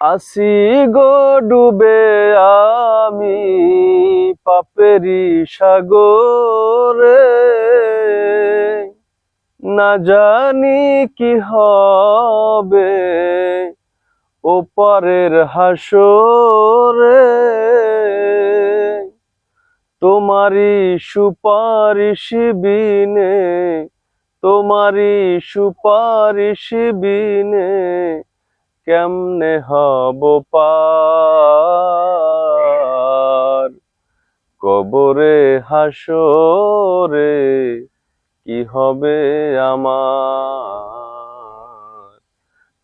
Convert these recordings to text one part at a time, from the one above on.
আসি গো ডুবে আমি পাপেরি সাগরে। না জানি কি হবে ওপারের হাসরে। তোমারি সুপারিশ বিনে তোমারি সুপারিশ বিনে কেমনে হব পার? কবরে হাসরে কি হবে আমার?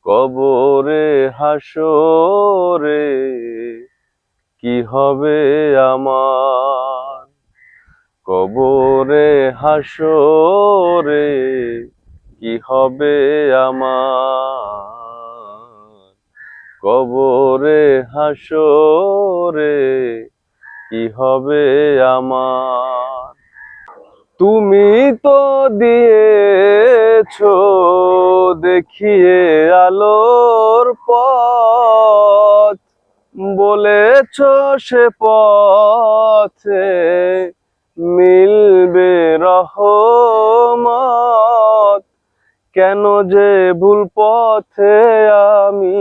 কবরে হাসরে কি হবে আমার? কবরে হাসরে কি হবে আমার? কবরে হাসরে কি হবে আমার? তুমি তো দিয়েছ দেখিয়ে আলোর পথ, বলেছ সে পথে মিলবে রহমত। কেন যে ভুল পথে আমি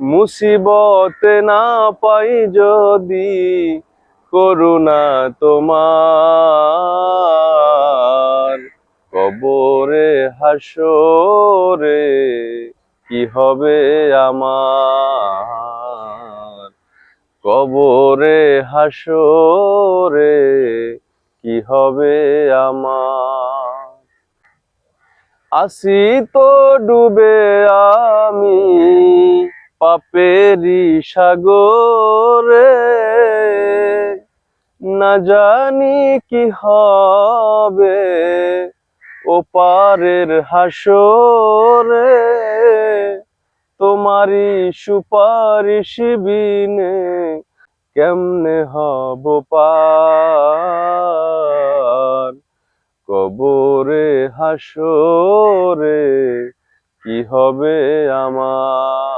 মুসিবতে না পাই যদি করুণা তোমার। কবরে হাসরে কি হবে আমার? কবরে হাসরে কি হবে আমার? আসি তো ডুবে আমি পাপেরি সাগরে। না জানি কি হবে ওপারের হাসরে। তোমারই সুপারিশ বিনে কেমনে হব পার? কবরে হাসরে কি হবে আমার?